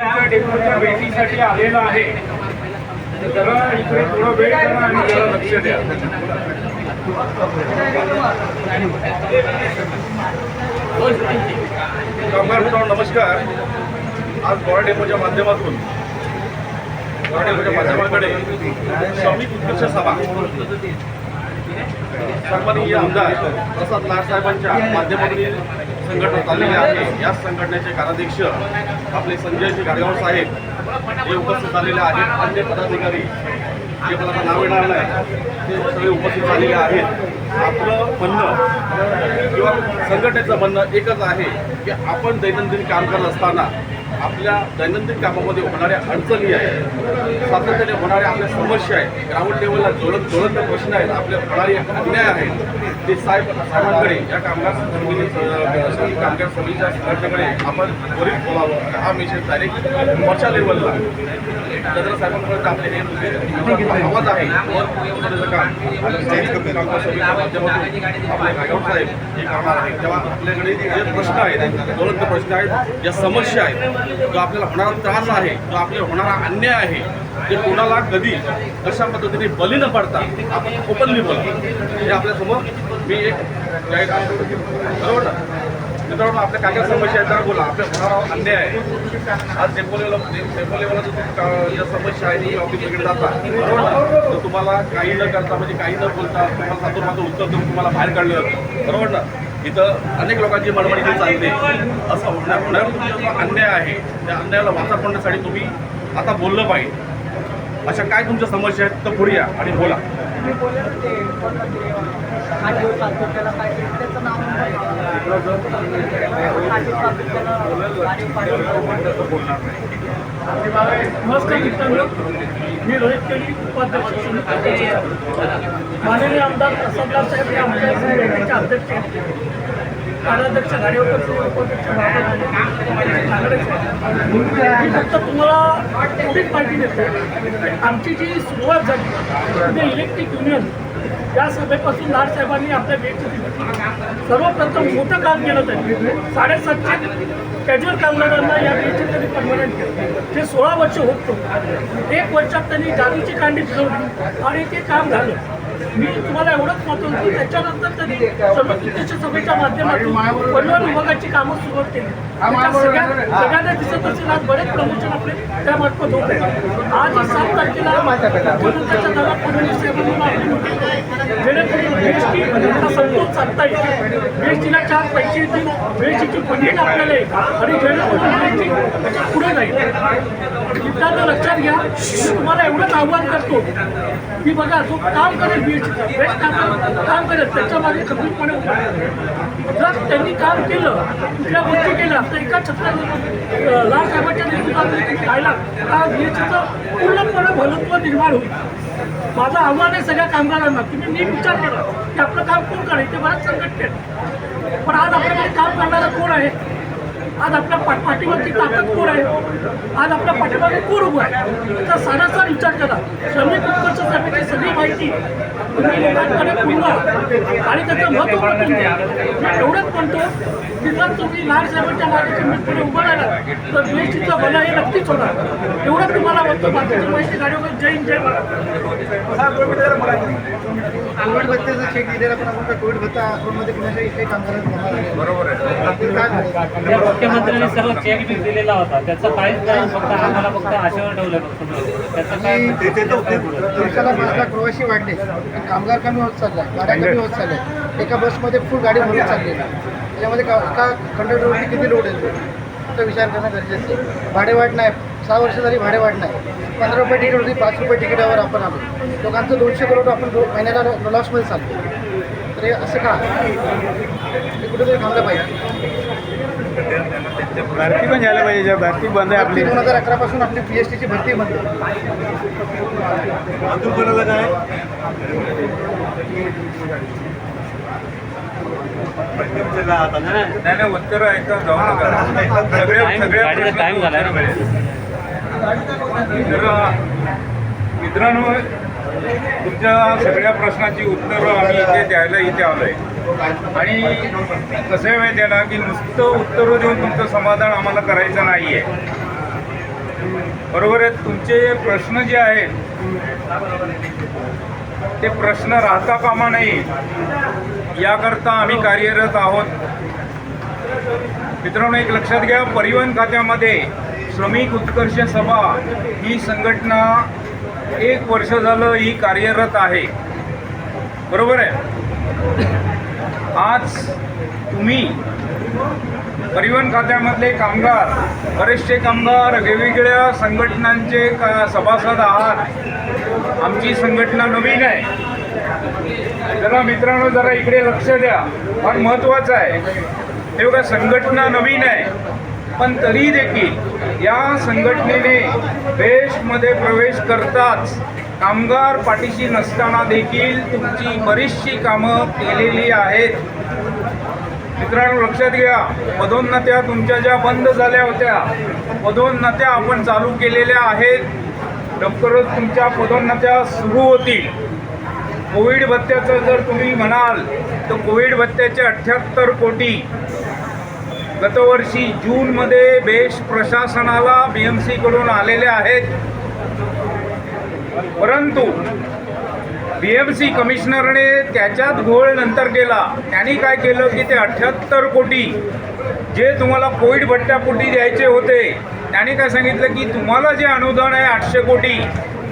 त्या डेपोच्या भेटीसाठी आलेला आहे. जरा इकडे थोडं वेळ करा आणि जरा लक्ष द्या. नमस्कार. आज बोरा डेपोच्या माध्यमातून बोरा डेपोच्या माध्यमाकडे श्रमिक उत्कर्ष सभा. सन्माननीय आमदार प्रसाद लाड साहेबांच्या माध्यमातून संघटना चाललेली आहे या संघटनेचे कार्याध्यक्ष आपले संजयजी गाडगाव साहेब हे उपस्थित झालेले आहेत. अन्य पदाधिकारी जे मला आता नाव येणार नाही ते सगळे उपस्थित झालेले आहेत. आपलं म्हणणं किंवा संघटनेचं म्हणणं एकच आहे की आपण दैनंदिन काम करत असताना आपल्या दैनंदिन कामामध्ये होणाऱ्या अडचणी आहेत सातत्याने होणाऱ्या आपल्या समस्या आहेत ग्राउंड लेवलला ज्वलंत ज्वलंत प्रश्न आहेत आपल्या होणारे अन्याय आहेत ते साहेब साहेबांकडे या कामगार समिती कामगार समितीच्या संघटनेकडे आपण त्वरित बोलावं. हा मेसेज डायरेक्ट मोर्चा लेवलला चंद्र साहेबांपर्यंत आपले हे आवाज आहे. साहेब हे आहेत. तेव्हा आपल्याकडे जे प्रश्न आहेत ज्वलंत प्रश्न आहेत. ज्या समस्या आहेत जो आपल्याला होणारा त्रास आहे जो आपल्याला होणारा अन्याय आहे ते कोणाला कधी कशा पद्धतीने बली न पडता आपण ओपनली बोला हे म्हणजे आपल्यासमोर मी एक बरोबर ना? मित्रांनो आपल्या काय काय समस्या आहेत बोला. आपल्या होणारा अन्याय आहे. आज डेपोलेला डेपोलेला म्हणजे ज्या समस्या आहे ती ऑफिस वगैरे जातात. बरोबर ना? तर तुम्हाला काही न करता म्हणजे काही न बोलता तुम्हाला सातूर माझं उत्तर देऊन तुम्हाला बाहेर काढलं जातं. बरोबर ना? इथं अनेक लोकांची इथे चालते असं होणार होणार जो अन्याय आहे. त्या अन्यायाला वाचा पडण्यासाठी तुम्ही आता बोललं पाहिजे. अशा काय तुमच्या समस्या आहेत? तर पुढे या आणि बोला. मी बोलले नमस्कार मित्रांनो. मी रोहित केली उपाध्यक्ष माननीय आमदार प्रसादलाल साहेब हे आमच्या संघटनेचे अध्यक्ष आहेत. कार्याध्यक्ष गाडीवकर उपाध्यक्ष मी फक्त तुम्हाला थोडीच माहिती देतो आमची जी सुरुवात झाली म्हणजे इलेक्ट्रिक युनियन या सभेपासून लाड साहेबांनी आपल्या गेटची दिली सर्वप्रथम मोठं काम केलं त्यांनी. साडेसातशे कॅज्युअल कामगारांना या गेटचे त्यांनी परमनंट केलं. ते सोळा वर्ष होतो होतं. एक वर्षात त्यांनी जादूची कांडी फिरवली आणि ते काम झालं. मी तुम्हाला एवढंच महत्त्व की त्याच्यानंतर त्यांनी समितीच्या सभेच्या माध्यमातून परिवहन विभागाची कामं सुरुवात केली. सगळ्या सगळ्यांना दिसत असेल आज बरेच प्रमोशन आपले त्यामार्फत होत आहे आज सात तारखेला मुख्यमंत्र्यांच्या नव्या फडणवीस जेणेकरून जीएसटी हा समतोल साधता येईल. चार पैसे येतील जीएसटीची फंडिंग आपल्याला येईल. आणि जेणेकरून त्याच्या पुढे जाईल. मित्रांनो लक्षात घ्या. मी तुम्हाला एवढंच आव्हान करतो की बघा जो काम करेल बीएसटीचं बेस्ट काम काम करेल त्याच्यामागे खंबीरपणे जर त्यांनी काम केलं कुठल्या गोष्टी केल्या तर एका छत्रात लाल साहेबांच्या नेतृत्वात तुम्ही राहिला का बीएसटीचं पूर्णपणे भलत्व निर्माण होईल. माझं आव्हान आहे सगळ्या कामगारांना. तुम्ही नीट विचार करा. की आपलं काम कोण करेल? ते बऱ्याच संकट पण आज आपल्याकडे काम करणारा कोण आहे? आज आपल्या पा पाठीमागची ताकद कोण आहे? आज आपल्या पाठीमागे कोण उभं आहे? त्याचा सारासार विचार करा. श्रमिक उत्कर्ष सभेची सगळी माहिती आणि त्याचं महत्त्व पटवून द्या म्हणजे एवढंच म्हणतो की जर तुम्ही लाड साहेबांच्या मागे खंबीरपणे उभं राहिला तर जीएसटीचं भलं हे नक्कीच होणार. एवढंच तुम्हाला म्हणतो बाकीची माहिती गाडीवर जय हिंद, जय महाराज कोविड भत्त्याचं चेक दिलेला पण आपण कोविड भत्ता अकाउंटमध्ये कुणाच्याही काही कामगारांना. बरोबर आहे. मुख्यमंत्र्यांनी सर्व चेक बी दिलेला होता. त्याचं काहीच नाही फक्त आम्हाला फक्त आशेवर ठेवलं फक्त. त्याचं काय दिवसाला पाच लाख प्रवासी वाढले. कामगार कमी होत चाललाय गाड्या कमी होत चालल्या. एका बसमध्ये फुल गाडी भरून चालली. आहे. त्याच्यामध्ये का एका कंडक्टरवरती किती लोड येतो याचा विचार करणं गरजेचं आहे. भाडे वाढ नाही सहा वर्ष झाली भाडे वाढ नाही. पंधरा रुपये तिकीट होती पाच रुपये तिकिटावर आपण आलो. लोकांचं दोनशे करोड आपण दो महिन्याला लॉसमध्ये चालतो तर हे असं का? हे कुठेतरी थांबलं पाहिजे. भरती पण झालं पाहिजे ज्या भरती बंद आहे आपली. दोन हजार अकरापासून आपली पी एस टीची भरती बंद. आहे. नाही नाही उत्तर ऐकता जाऊ नका. सगळ्या सगळ्या टाइम झाला तर मित्रांनो तुमच्या सगळ्या प्रश्नाची उत्तरं आम्ही इथे द्यायला इथे आलो आहे आणि कसं आहे माहिती आहे ना की नुसतं उत्तरं देऊन तुमचं समाधान आम्हाला करायचं नाही आहे बरोबर आहे तुमचे प्रश्न जे आहेत ते प्रश्न राहता कामा नये. याकरता आम्ही कार्यरत आहोत. मित्रांनो एक लक्षात घ्या परिवहन खात्यामध्ये श्रमिक उत्कर्ष सभा ही संघटना एक वर्ष झालं ही कार्यरत आहे. बरोबर आहे? आज तुम्ही परिवहन खात्यामधले कामगार बरेचसे कामगार वेगवेगळ्या संघटनांचे का सभासद आहात. आमची संघटना नवीन आहे. जरा मित्रांनो जरा इकडे लक्ष द्या. फार महत्त्वाचं आहे. तेव्हा संघटना नवीन आहे. पण तरी देखील या संघटनेने देशमध्ये प्रवेश करताच कामगार पाठीशी नसताना देखील तुमची बरीचशी कामं केलेली आहेत. मित्रांनो लक्षात घ्या पदोन्नत्या तुमच्या ज्या बंद झाल्या होत्या पदोन्नत्या आपण चालू केलेल्या आहेत. लवकरच तुमच्या पदोन्नत्या सुरू होतील. कोविड भत्त्याचं जर तुम्ही म्हणाल तर कोविड भत्त्याचे अठ्ठ्याहत्तर कोटी गतवर्षी जूनमध्ये बेश प्रशासनाला बी एम सीकडून आलेले आहेत. परंतु बी एम सी कमिशनरने त्याच्यात घोळ नंतर केला. त्यांनी काय केलं की ते अठ्ठ्याहत्तर कोटी जे तुम्हाला कोविड भट्ट्यापोटी द्यायचे होते त्यांनी काय सांगितलं की तुम्हाला जे अनुदान आहे आठशे कोटी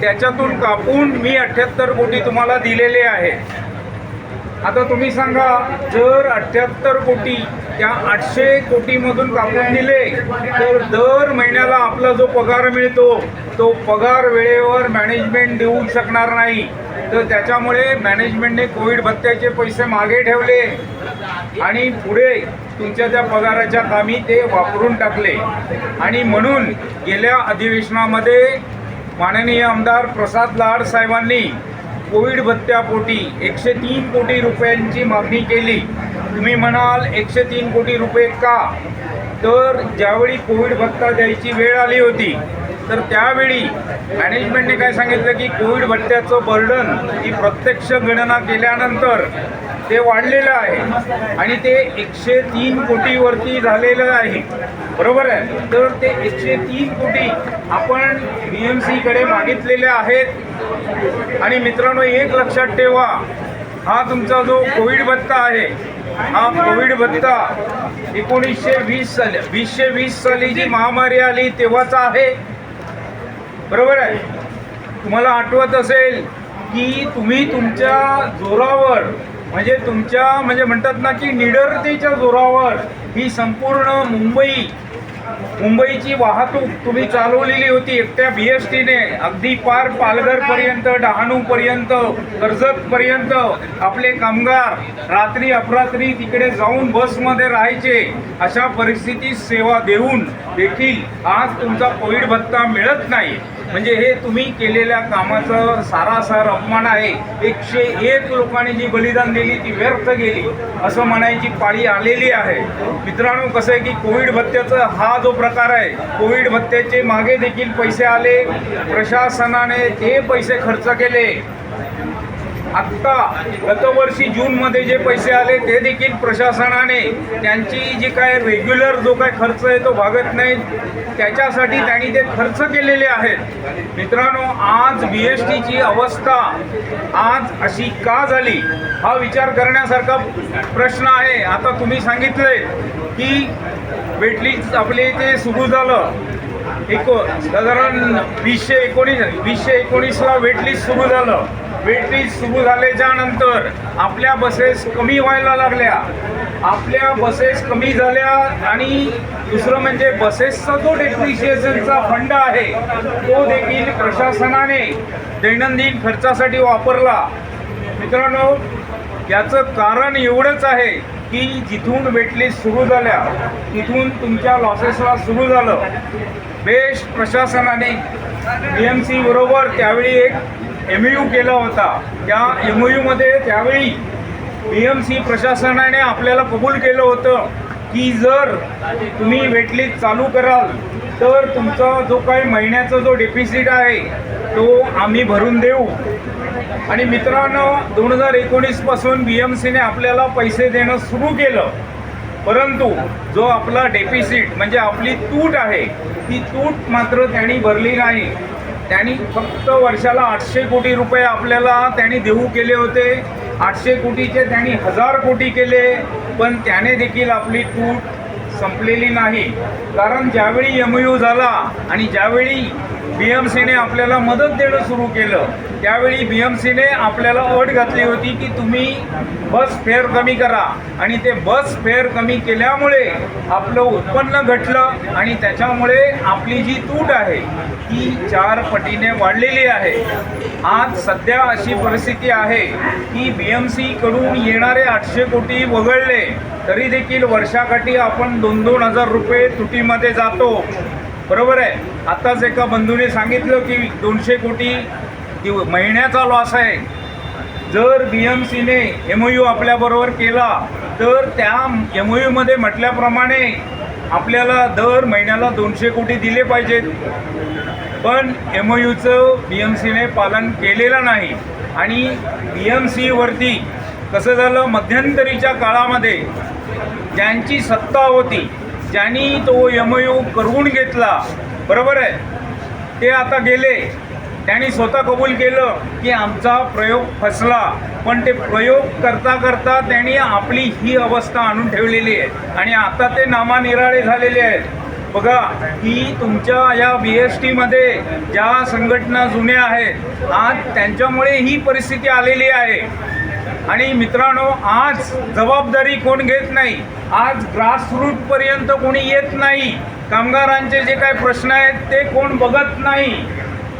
त्याच्यातून कापून मी अठ्ठ्याहत्तर कोटी तुम्हाला दिलेले आहे. आता तुम्ही सांगा जर अठ्ठ्याहत्तर कोटी त्या आठशे कोटीमधून कापून दिले तर दर महिन्याला आपला जो पगार मिळतो तो पगार वेळेवर मॅनेजमेंट देऊ शकणार नाही. तर त्याच्यामुळे मॅनेजमेंटने कोविड भत्त्याचे पैसे मागे ठेवले आणि पुढे तुमच्या त्या पगाराच्या कामी ते वापरून टाकले. आणि म्हणून गेल्या अधिवेशनामध्ये माननीय आमदार प्रसाद लाड साहेबांनी कोविड भत्त्यापोटी एकशे तीन कोटी रुपयांची मागणी केली. तुम्ही म्हणाल एकशे तीन कोटी रुपये का? तर ज्यावेळी कोविड भत्ता द्यायची वेळ आली होती तर त्यावेळी मॅनेजमेंटने काय सांगितलं की कोविड भत्त्याचं बर्डन ही प्रत्यक्ष गणना केल्यानंतर ते वाढलेलं आहे. आणि ते एकशे तीन कोटीवरती झालेलं आहे. बरोबर आहे? तर ते एकशे तीन कोटी आपण बी एम सीकडे मागितलेले आहेत. आणि मित्रांनो एक लक्षात ठेवा हा तुमचा जो कोविड भत्ता आहे हा कोविड भत्ता एकोणीसशे वीस साली वीसशे वीस साली जी महामारी आली तेव्हाचा आहे. बरोबर आहे. तुम्हाला आठवत असेल की तुम्ही तुमच्या जोरावर म्हणजे तुमच्या म्हणजे म्हणतात ना की निडरतेच्या जोरावर ही संपूर्ण मुंबई मुंबईची वाहतूक तुम्ही चालवलेली होती एकट्या बी एस टीने अगदी पार पालघरपर्यंत डहाणूपर्यंत कर्जतपर्यंत आपले कामगार रात्री अपरात्री तिकडे जाऊन बसमध्ये राहायचे. अशा परिस्थितीत सेवा देऊन देखील आज तुमचा कोविड भत्ता मिळत नाही. म्हणजे हे तुम्ही केलेल्या कामाचं सारासार अपमान आहे. एकशे एक लोकांनी जी बलिदान दिली ती व्यर्थ गेली असं म्हणायची पाळी आलेली आहे. मित्रांनो कसं आहे की कोविड भत्त्याचा हा जो प्रकार आहे कोविड भत्त्याचे मागे देखील पैसे आले. प्रशासनाने ते पैसे खर्च केले. आत्ता गतवर्षी जूनमध्ये जे पैसे आले ते देखील प्रशासनाने त्यांची जी काय रेग्युलर जो काय खर्च आहे तो भागत नाही. त्याच्यासाठी त्यांनी ते खर्च केलेले आहेत. मित्रांनो आज बी एस टीची अवस्था आज अशी का झाली हा विचार करण्यासारखा प्रश्न आहे. आता तुम्ही सांगितले की वेटलीच आपले इथे सुरू झालं. एको साधारण वीसशे एकोणीस वीसशे एकोणीसला वेटलिस्ट सुरू झालं. वेटलिस्ट सुरू झाल्याच्यानंतर आपल्या बसेस कमी व्हायला लागल्या. आपल्या बसेस कमी झाल्या आणि दुसरं म्हणजे बसेसचा जो डेप्रिशिएशनचा फंड आहे तो देखील प्रशासनाने दैनंदिन खर्चासाठी वापरला. मित्रांनो याचं कारण एवढंच आहे की जिथून वेटलिस्ट सुरू झाल्या तिथून तुमच्या लॉसेसला सुरू झालं. बेस्ट प्रशासनाने बी एम सी बरोबर त्यावेळी एक एम यू केला होता. त्या एम यूमध्ये त्यावेळी बी एम सी प्रशासनाने आपल्याला कबूल केलं होतं की जर तुम्ही वेटलिस्ट चालू कराल तर तुमचा जो काही महिन्याचा जो डेफिसिट आहे तो आम्ही भरून देऊ. आणि मित्रांनो दोन हजार एकोणीसपासून बी एम सीने आपल्याला पैसे देणं सुरू केलं. परंतु जो आपला डेफिसिट म्हणजे आपली तूट आहे ती तूट मात्र त्यांनी भरली नाही. त्यांनी फक्त वर्षाला आठशे कोटी रुपये आपल्याला त्यांनी देऊ केले होते. आठशे कोटीचे त्यांनी हजार कोटी केले पण त्याने देखील आपली तूट संपलेली नाही. कारण ज्यावेळी एम यू झाला आणि ज्यावेळी बी एम सीने आपल्याला मदत देणं सुरू केलं त्यावेळी बी एम सीने आपल्याला अट घातली होती की तुम्ही बस फेअर कमी करा. आणि ते बस फेअर कमी केल्यामुळे आपलं उत्पन्न घटलं आणि त्याच्यामुळे आपली जी तूट आहे ती चार पटीने वाढलेली आहे. आज सध्या अशी परिस्थिती आहे की बी एम सीकडून येणारे आठशे कोटी वगळले तरी देखील वर्षाकाठी आपण दोन दोन हजार रुपये तुटीमध्ये जातो. बरोबर आहे? आत्ताच एका बंधूने सांगितलं की दोनशे कोटी दिव महिन्याचा लॉस आहे. जर बी एम सीने एम ओ यू आपल्याबरोबर केला तर त्या एम ओ यूमध्ये म्हटल्याप्रमाणे आपल्याला दर महिन्याला दोनशे कोटी दिले पाहिजेत. पण एम ओ यूचं बी एम सीने पालन केलेलं नाही. आणि बी एम सीवरती कसं झालं? मध्यंतरीच्या काळामध्ये ज्यांची सत्ता होती ज्यांनी तो एम करवून करून घेतला. बरोबर आहे? ते आता गेले. त्यांनी स्वतः कबूल केलं की आमचा प्रयोग फसला. पण ते प्रयोग करता करता त्यांनी आपली ही अवस्था आणून ठेवलेली आहे. आणि आता ते नामानिराळे झालेले आहेत. बघा की तुमच्या या बी एस टीमध्ये ज्या संघटना जुन्या आहेत आज त्यांच्यामुळे ही परिस्थिती आलेली आहे. आणि मित्रांनो आज जबाबदारी कोण घेत नाही? आज ग्रासरूट पर्यंत कोणी येत नाही? कामगारांचे जे काही प्रश्न आहेत ते कोण बघत नाही?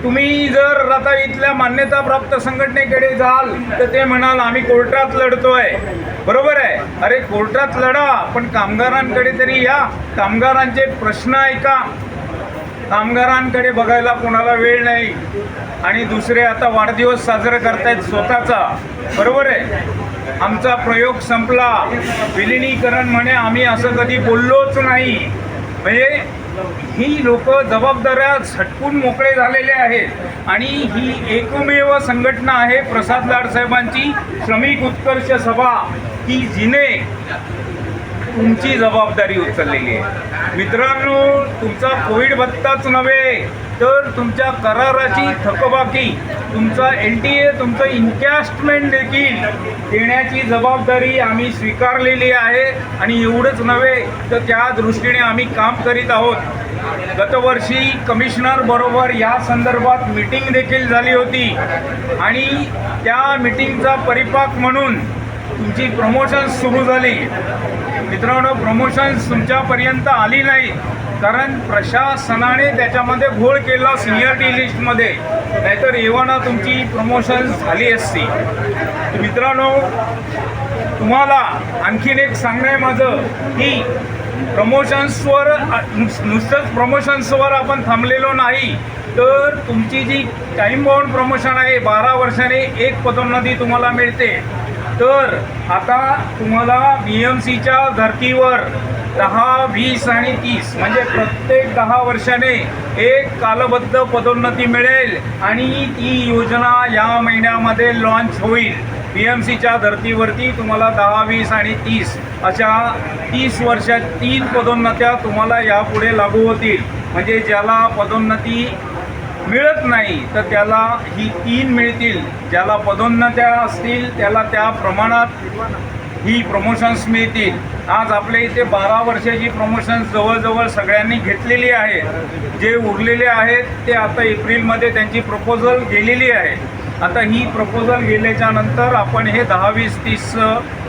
तुम्ही जर आता इथल्या मान्यताप्राप्त संघटनेकडे जाल तर ते म्हणाल आम्ही कोर्टात लढतोय. बरोबर आहे? अरे कोर्टात लढा पण कामगारांकडे तरी या. कामगारांचे प्रश्न ऐका. कामगारांकडे बघायला कोणाला वेळ नाही. आणि दुसरे आता वाढदिवस साजरा करतायत स्वतःचा. बरोबर आहे? आमचा प्रयोग संपला. विलिनीकरण म्हणे आम्ही असं कधी बोललोच नाही. म्हणजे ही लोक जबाबदाऱ्या झटकून मोकळे झालेले आहेत. आणि ही एकमेव संघटना आहे प्रसाद लाड साहेबांची श्रमिक उत्कर्ष सभा. की जिने तुमची जबाबदारी उचललेली आहे. मित्रांनो तुमचा कोविड भत्ताच नव्हे तर तुमच्या कराराची थकबाकी तुमचा एल टी ए तुमचं इन्कॅस्टमेंट देखील देण्याची जबाबदारी आम्ही स्वीकारलेली आहे. आणि एवढंच नव्हे तर त्या दृष्टीने आम्ही काम करीत आहोत. गतवर्षी कमिशनर बरोबर या संदर्भात मीटिंग देखील झाली होती. आणि त्या मीटिंगचा परिपाक म्हणून तुमची प्रमोशन्स सुरू झाली. मित्रांनो प्रमोशन्स तुमच्यापर्यंत आली नाही. कारण प्रशासनाने त्याच्यामध्ये घोळ केला सिनियरिटी लिस्टमध्ये नाहीतर एव्हाना तुमची प्रमोशन्स झाली असती. मित्रांनो तुम्हाला आणखीन एक सांगणं आहे माझं की प्रमोशन्सवर नुस- नुसतंच प्रमोशन्सवर आपण थांबलेलो नाही. तर तुमची जी टाईम बाउंड प्रमोशन आहे बारा वर्षाने एक पदोन्नती तुम्हाला मिळते. तर आता तुम्हाला बी एम सीच्या धर्तीवर दहा वीस आणि तीस म्हणजे प्रत्येक दहा वर्षाने एक कालबद्ध पदोन्नती मिळेल आणि ती योजना या महिन्यामध्ये लॉन्च होईल. बी एम सीच्या धर्तीवरती तुम्हाला दहा वीस आणि तीस अशा तीस वर्षात तीन पदोन्नत्या तुम्हाला यापुढे लागू होतील. म्हणजे ज्याला पदोन्नती मिळत नाही तर त्याला ही तीन मिळतील. ज्याला पदोन्नत्या असतील त्याला त्या प्रमाणात ही प्रमोशन्स मिळतील. आज आपल्या इथे बारा वर्षाची प्रमोशन्स जवळजवळ सगळ्यांनी घेतलेली आहेत. जे उरलेले आहेत ते आता एप्रिलमध्ये त्यांची प्रपोजल गेलेली आहे. आता ही प्रपोजल गेल्याच्यानंतर आपण हे दहा वीस तीस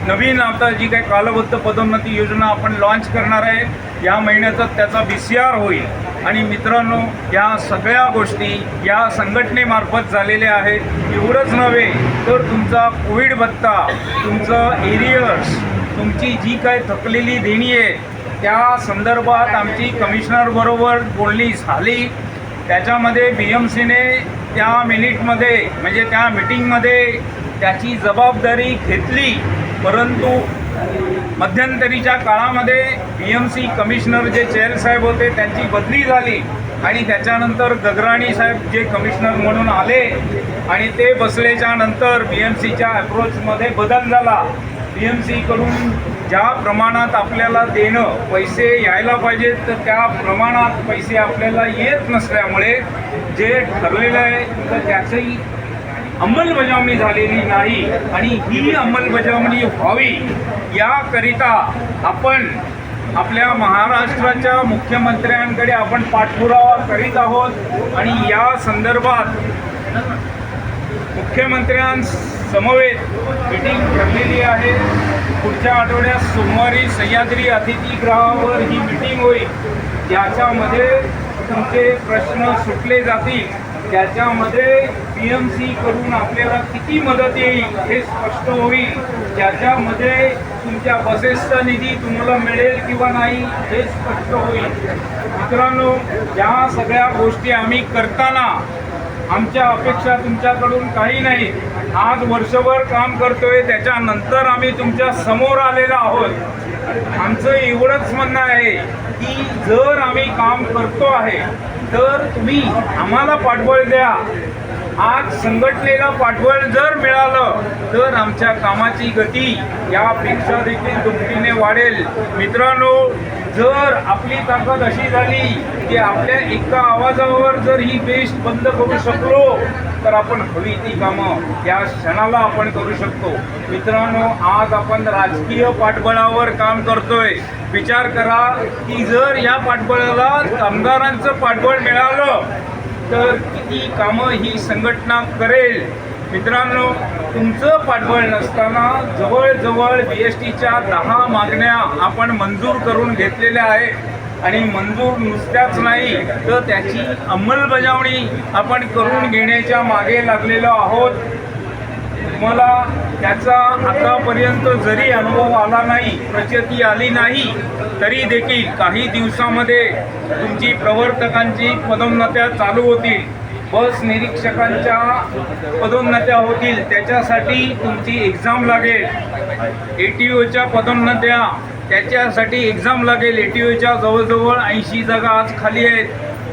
नवीन आता जी काही कालबद्ध पदोन्नती योजना आपण लॉन्च करणार आहे या महिन्यातच त्याचा बी सी आर होईल. आणि मित्रांनो या सगळ्या गोष्टी या संघटनेमार्फत झालेल्या आहेत. एवढंच नव्हे तर तुमचा कोविड भत्ता तुमचं एरियर्स तुमची जी काय थकलेली देणी आहे त्या संदर्भात आमची कमिशनरबरोबर बोलणी झाली. त्याच्यामध्ये बी एम सीने त्या मिनिटमध्ये म्हणजे त्या मिटिंगमध्ये त्याची जबाबदारी घेतली. परंतु मध्यंतरीच्या काळामध्ये बी एम सी कमिशनर जे चेअरसाहेब होते त्यांची बदली झाली. आणि त्याच्यानंतर गगराणी साहेब जे कमिशनर म्हणून आले आणि ते बसल्याच्या नंतर बी एम सीच्या अप्रोचमध्ये बदल झाला. बी एम सीकडून ज्या प्रमाणात आपल्याला देणं पैसे यायला पाहिजेत तर त्या प्रमाणात पैसे आपल्याला येत नसल्यामुळे जे ठरलेलं आहे तर त्याचंही अंमलबजावणी झालेली नाही आणि ही अंमलबजावणी व्हावी याकरिता आपण आपल्या महाराष्ट्राच्या मुख्यमंत्र्यांकडे आपण पाठपुरावा करीत आहोत आणि या संदर्भात मुख्यमंत्र्यांसमवेत मीटिंग ठरलेली आहे. पुढच्या आठवड्यात सोमवारी सह्याद्री अतिथीगृहावर ही मीटिंग होईल. ज्याच्यामध्ये तुमचे प्रश्न सुटले जातील. त्याच्यामध्ये पी एम सी करून आपल्याला किती मदत येईल हे स्पष्ट होईल. त्याच्यामध्ये तुमच्या बसेसचा निधी तुम्हाला मिळेल किंवा नाही हे स्पष्ट होईल. मित्रांनो या सगळ्या गोष्टी आम्ही करताना आमच्या अपेक्षा तुमच्याकडून काही नाही आज वर्षभर काम करतोय त्याच्यानंतर आम्ही तुमच्यासमोर आलेलो आहोत. आमचं एवढंच म्हणणं आहे की जर आम्ही काम करतो आहे तर तुम्ही आम्हाला पाठबळ द्या. आज संघटनेला पाठबळ जर मिळालं तर आमच्या कामाची गती यापेक्षा देखील दुपटीने वाढेल. मित्रांनो जर आपली ताकद अशी झाली की आपल्या एका आवाजावर जर ही बेस्ट बंद करू शकलो तर आपण हवी ती कामं या क्षणाला आपण करू शकतो. मित्रांनो आज आपण राजकीय पाठबळावर काम करतोय. विचार करा की जर या पाठबळाला कामगारांचं पाठबळ मिळालं तर किती कामं ही संघटना करेल? मित्रांनो तुमचं पाठबळ नसताना जवळजवळ बी एस टीच्या दहा मागण्या आपण मंजूर करून घेतलेल्या आहेत. आणि मंजूर नुसत्याच नाही तर त्याची अंमलबजावणी आपण करून घेण्याच्या मागे लागलेलो आहोत. मला त्याचा आतापर्यंत जरी अनुभव आला नाही प्रचिती आली नाही तरी देखील काही दिवसामध्ये तुमची प्रवर्तकांची पदोन्नत्या चालू होतील. बस निरीक्षकांच्या पदोन्नत्या होतील त्याच्यासाठी तुमची एक्झाम लागेल. ए टी ओच्या पदोन्नत्या त्याच्यासाठी एक्झाम लागेल. ए टी ओच्या जवळजवळ ऐंशी जागा आज खाली आहेत.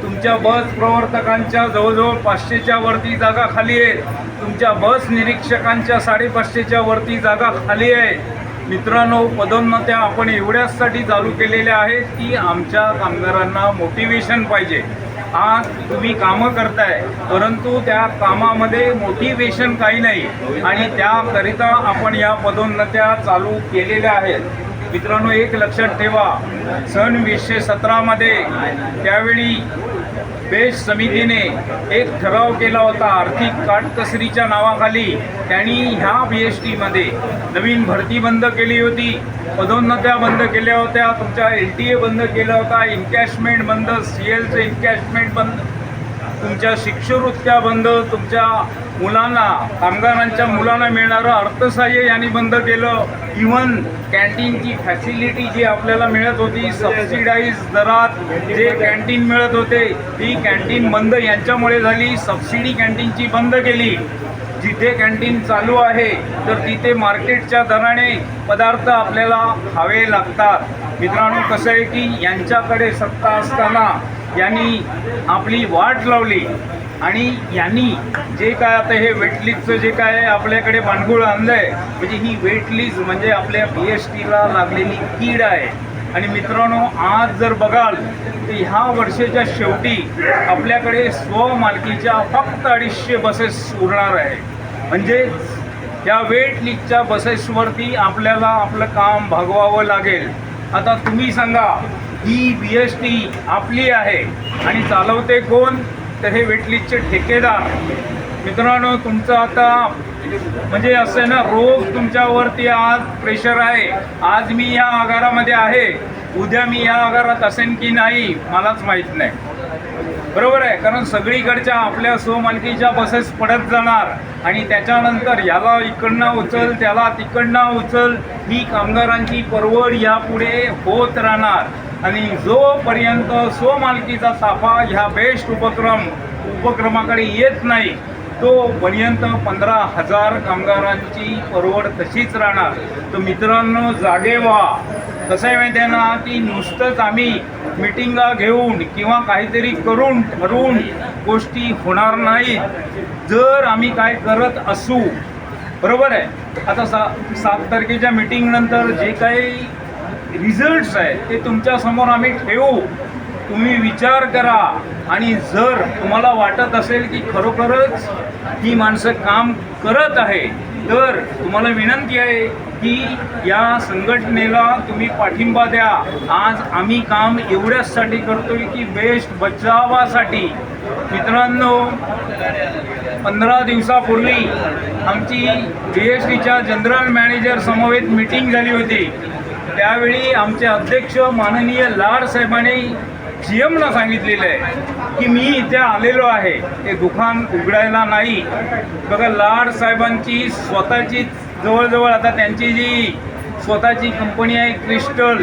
तुमच्या बस प्रवर्तकांच्या जवळजवळ पाचशेच्या वरती जागा खाली आहेत. तुमच्या बस निरीक्षकांच्या साडेपाचशेच्या वरती जागा खाली आहे मित्रांनो पदोन्नत्या आपण एवढ्याचसाठी चालू केलेल्या आहेत की आमच्या कामगारांना मोटिवेशन पाहिजे. आज तुम्ही कामं करताय परंतु त्या कामामध्ये मोटिवेशन काही नाही. आणि त्याकरिता आपण या पदोन्नत्या चालू केलेल्या आहेत. मित्रांनो एक लक्षात ठेवा. सन वीसशे सतरामध्ये त्यावेळी बेस्ट समितीने एक ठराव केला होता. आर्थिक काटकसरीच्या नावाखाली त्यांनी ह्या बी एस टीमध्ये नवीन भरती बंद केली होती. पदोन्नत्या बंद केल्या होत्या. तुमच्या एल टी ए बंद केला होता. इन्कॅशमेंट बंद सी एलचं इन्कॅशमेंट बंद तुमच्या शिष्यवृत्त्या बंद तुमच्या मुलांना कामगारांच्या मुलांना मिळणारं अर्थसहाय्य यांनी बंद केलं. इवन कॅन्टीनची फॅसिलिटी जी आपल्याला मिळत होती सबसिडाईज दरात जे कॅन्टीन मिळत होते ती कॅन्टीन बंद यांच्यामुळे झाली. सबसिडी कॅन्टीनची बंद केली. जिथे कॅन्टीन चालू आहे तर तिथे मार्केटच्या दराने पदार्थ आपल्याला खावे लागतात. मित्रांनो कसं आहे की यांच्याकडे सत्ता असताना यांनी आपली वाट लावली. आणि यांनी जे काय आता हे वेटलिस्टचं जे काय आपल्याकडे बांडगुळ आणलं आहे म्हणजे ही वेटलिस्ट म्हणजे आपल्या बी एस टीला लागलेली कीड आहे. आणि मित्रांनो आज जर बघाल तर ह्या वर्षाच्या शेवटी आपल्याकडे स्वमालकीच्या फक्त अडीचशे बसेस उरणार आहे. म्हणजेच या वेट लिस्टच्या बसेसवरती आपल्याला आपलं काम भागवावं लागेल. आता तुम्ही सांगा ही बी एस टी आपली आहे आणि चालवते कोण? तर हे वेटलिस्टचे ठेकेदार. मित्रांनो तुमचं आता म्हणजे असं आहे ना रोज तुमच्यावरती आज प्रेशर आहे. आज मी या आगारामध्ये आहे. उद्या मी या आगारात असेन की नाही मलाच माहीत नाही. बरोबर आहे? कारण सगळीकडच्या आपल्या स्वमालकीच्या बसेस पडत जाणार. आणि त्याच्यानंतर याला इकडनं उचल त्याला तिकडनं उचल. ही कामगारांची परवड यापुढे होत राहणार. आणि जोपर्यंत स्वमालकीचा साफा ह्या बेस्ट उपक्रम उपक्रमाकडे येत नाही तोपर्यंत पंधरा हजार कामगारांची परवड तशीच राहणार. तर मित्रांनो जागे व्हा. कसं आहे माहिती आहे ना की नुसतंच आम्ही मिटिंगा घेऊन किंवा काहीतरी करून ठरवून गोष्टी होणार नाहीत. जर आम्ही काय करत असू बरोबर आहे? आता सा सात तारखेच्या मिटिंगनंतर जे काही रिझल्ट्स आहेत ते तुमच्यासमोर आम्ही ठेवू. तुम्ही विचार करा. आणि जर तुम्हाला वाटत असेल की खरोखरच ही माणसं काम करत आहे तर तुम्हाला विनंती आहे की या संघटनेला तुम्ही पाठिंबा द्या. आज आम्ही काम एवढ्याचसाठी करतोय की बेस्ट बचावासाठी. मित्रांनो पंधरा दिवसापूर्वी आमची बी एस टीच्या जनरल मॅनेजर समवेत मीटिंग झाली होती. त्यावेळी आमचे अध्यक्ष माननीय लाड साहेबांनी जी एमला सांगितलेलं आहे की मी इथे आलेलो आहे. ते दुकान उघडायला नाही. बघा लाड साहेबांची स्वतःची जवळजवळ आता त्यांची जी स्वतःची कंपनी आहे क्रिस्टल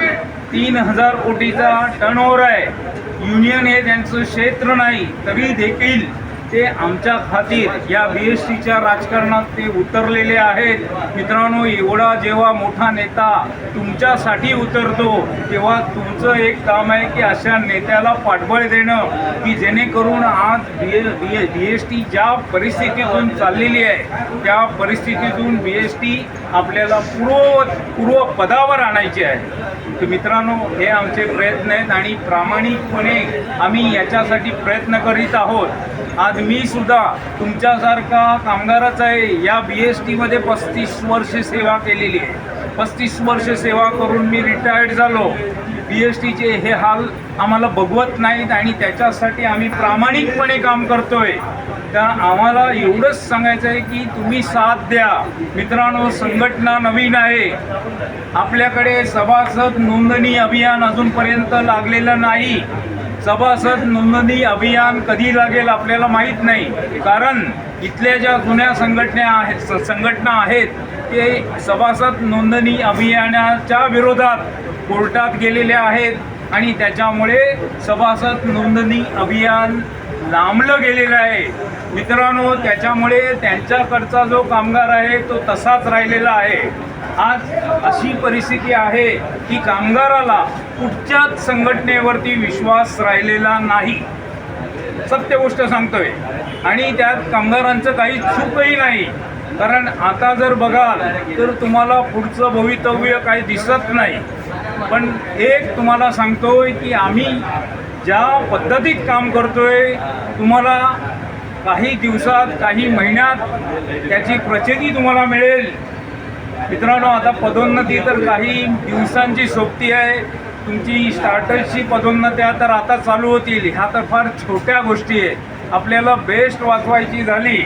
तीन हजार कोटीचा टर्नओव्हर आहे. युनियन हे त्यांचं क्षेत्र नाही तरी देखील ते आमच्या खातीर या बी एस टीच्या राजकारणात ते उतरलेले आहेत. मित्रांनो एवढा जेव्हा मोठा नेता तुमच्यासाठी उतरतो तेव्हा तुमचं एक काम आहे की अशा नेत्याला पाठबळ देणं की जेणेकरून आज बी बी बी एस टी ज्या परिस्थितीतून चाललेली आहे त्या परिस्थितीतून बी एस टी आपल्याला पूर्व पूर्व पदावर आणायची आहे. तर मित्रांनो हे आमचे प्रयत्न आहेत आणि प्रामाणिकपणे आम्ही याच्यासाठी प्रयत्न करीत आहोत. आज मी सुद्धा तुमच्यासारखा कामगारच आहे. या बी एस टीमध्ये पस्तीस वर्ष सेवा केलेली आहे. पस्तीस वर्ष सेवा करून मी रिटायर्ड झालो. बी एस टीचे हे हाल आम्हाला बघवत नाहीत आणि त्याच्यासाठी आम्ही प्रामाणिकपणे काम करतोय. तर आम्हाला एवढंच सांगायचं आहे की तुम्ही साथ द्या. मित्रांनो संघटना नवीन आहे. आपल्याकडे सभासद नोंदणी अभियान अजूनपर्यंत लागलेलं नाही. सभासद नोंदणी अभियान कधी लागेल आपल्याला माहीत नाही. कारण इथल्या ज्या जुन्या संघटना आहेत स- संघटना आहेत ते सभासद नोंदणी अभियानाच्या विरोधात कोर्टात गेलेले आहेत आणि त्याच्यामुळे सभासद नोंदणी अभियान लांबलं गेलेलं आहे. मित्रांनो त्याच्यामुळे त्यांच्याकडचा जो कामगार आहे तो तसाच राहिलेला आहे. आज अशी परिस्थिती आहे की कामगाराला कुठच्याच संघटनेवरती विश्वास राहिलेला नाही. सत्य गोष्ट सांगतोय. आणि त्यात कामगारांचं काही चूकही नाही. कारण आता जर बघाल तर तुम्हाला पुढचं भवितव्य काही दिसत नाही. पण एक तुम्हाला सांगतोय की आम्ही ज्या पद्धतीत काम करतोय तुम्हाला काही दिवसात काही महिन्यात त्याची प्रचिती तुम्हाला मिळेल. मित्रांनो आता पदोन्नती तर काही दिवसांची सोबती आहे. तुमची स्टार्टर्सची पदोन्नत्या तर आता चालू होतील. ह्या तर फार छोट्या गोष्टी आहे आपल्याला बेस्ट वाचवायची झाली.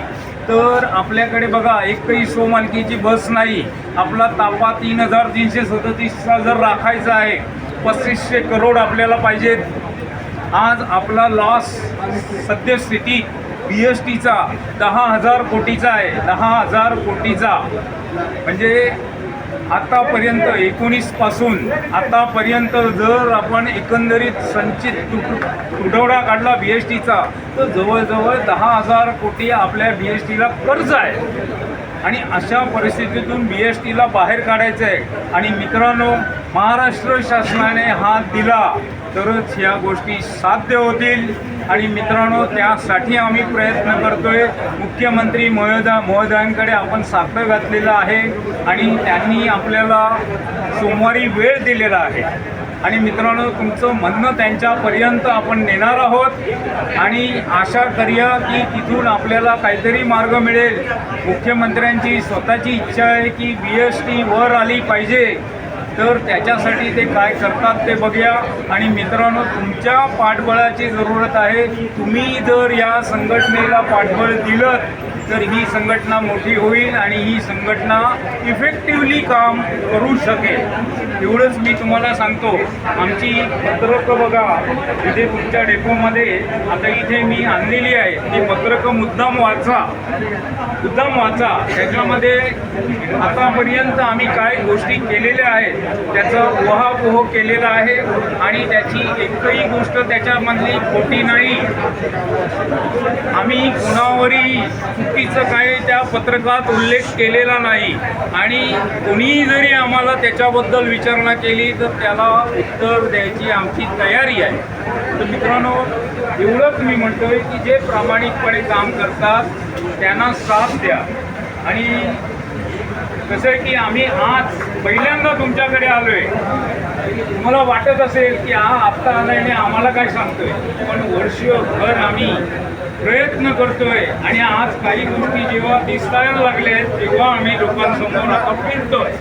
तर आपल्याकडे बघा एकही सोमालकीची बस नाही. आपला ताफा तीन हजार तीनशे सदतीसचा जर राखायचा आहे पस्तीसशे करोड आपल्याला पाहिजेत. आज आपला लॉस सद्यस्थिती बी एस टीचा दहा हजार कोटीचा आहे दहा हजार कोटीचा. म्हणजे आतापर्यंत एकोणीसपासून आतापर्यंत जर आपण एकंदरीत संचित तुट तुटवडा काढला बी एस टीचा तर जवळजवळ दहा हजार कोटी आपल्या बी एस टीला कर्ज आहे. आणि अशा परिस्थितीतून बी एस टीला बाहेर काढायचं आहे आणि मित्रांनो महाराष्ट्र शासनाने हात दिला तरच ह्या गोष्टी साध्य होतील. आणि मित्रांनो त्यासाठी आम्ही प्रयत्न करतोय. मुख्यमंत्री महोदया महोदयांकडे आपण साखर घातलेलं आहे आणि त्यांनी आपल्याला सोमवारी वेळ दिलेला आहे. आणि मित्रांनो तुमचं म्हणणं त्यांच्यापर्यंत आपण नेणार आहोत. आणि आशा करूया की तिथून आपल्याला काहीतरी मार्ग मिळेल. मुख्यमंत्र्यांची स्वतःची इच्छा आहे की बी एस टी वर आली पाहिजे. तर त्याच्यासाठी ते काय करतात ते बघूया. आणि मित्रांनो तुमच्या पाठबळाची जरूरत आहे. तुम्ही जर या संघटनेला पाठबळ दिलं तर ही संघटना मोठी होईल आणि ही संघटना इफेक्टिव्हली काम करू शकेल. एवढंच मी तुम्हाला सांगतो. आमची पत्रकं बघा. इथे तुमच्या डेपोमध्ये आता इथे मी आणलेली आहे. ती पत्रकं मुद्दाम वाचा. मुद्दाम वाचा. त्याच्यामध्ये आतापर्यंत आम्ही काय गोष्टी केलेल्या आहेत त्याचं वहापोह केलेला आहे आणि त्याची एकही गोष्ट त्याच्यामधली खोटी नाही. आम्ही कुणावरही चुकीचं काय त्या पत्रकात उल्लेख केलेला नाही. आणि कोणीही जरी आम्हाला त्याच्याबद्दल विचारणा केली तर त्याला उत्तर द्यायची आमची तयारी आहे. तर मित्रांनो एवढंच मी म्हणतोय की जे प्रामाणिकपणे काम करतात त्यांना साथ द्या. आणि कसं आहे की आम्ही आज पहिल्यांदा तुमच्याकडे आलो आहे तुम्हाला वाटत असेल की हा आत्ता आलाय आम्हाला काय सांगतोय? पण वर्षभर आम्ही प्रयत्न करतोय. आणि आज काही गोष्टी जेव्हा दिसायला लागल्या आहेत तेव्हा आम्ही लोकांसमोर आता फिरतोय.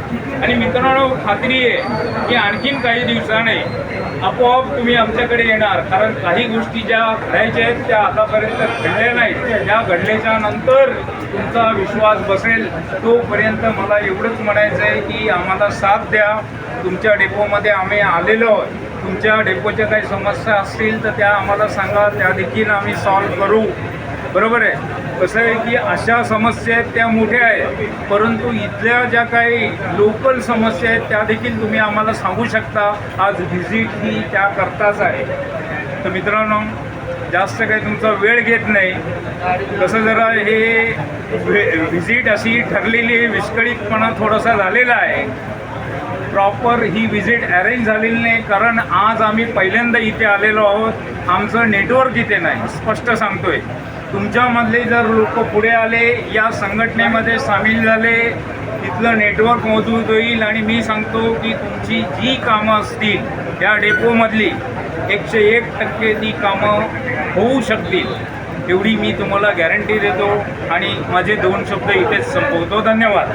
आणि मित्रांनो खात्री आहे की आणखीन काही दिवसाने आपोआप तुम्ही आमच्याकडे येणार. कारण काही गोष्टी ज्या घडायच्या आहेत त्या आतापर्यंत घडल्या नाहीत. त्या घडल्याच्या नंतर तुमचा विश्वास बसेल तोपर्यंत मला एवढंच म्हणायचं आहे की आम्हाला साथ द्या. तुमच्या डेपोमध्ये आम्ही आलेलो आहोत. तुमच्या डेपोच्या काही समस्या असतील तर त्या आम्हाला सांगा. त्या देखील आम्ही सॉल्व्ह करू. बरोबर आहे? कसं आहे की अशा समस्या आहेत त्या मोठ्या आहेत. परंतु इथल्या ज्या काही लोकल समस्या आहेत त्या देखील तुम्ही आम्हाला सांगू शकता. आज व्हिजिट ही त्याकरताच आहे. तर मित्रांनो जास्त काही तुमचा वेळ घेत नाही. तसं जरा हे व्हिजिट अशी ठरलेली विस्कळीतपणा थोडासा झालेला आहे. प्रॉपर ही विजिट अरेंज झालेली नाही कारण आज आम्ही पहिल्यांदा इथे आलेलो आहोत. आमचं नेटवर्क इथे नाही स्पष्ट सांगतोय. तुमच्यामधले जर लोक पुढे आले या संघटनेमध्ये सामील झाले तिथलं नेटवर्क मजबूत होईल आणि मी सांगतो की तुमची जी कामं असतील या डेपोमधली एकशे एक टक्के ती कामं होऊ शकतील एवढी मी तुम्हाला गॅरंटी देतो आणि माझे दोन शब्द इथेच संपवतो. धन्यवाद.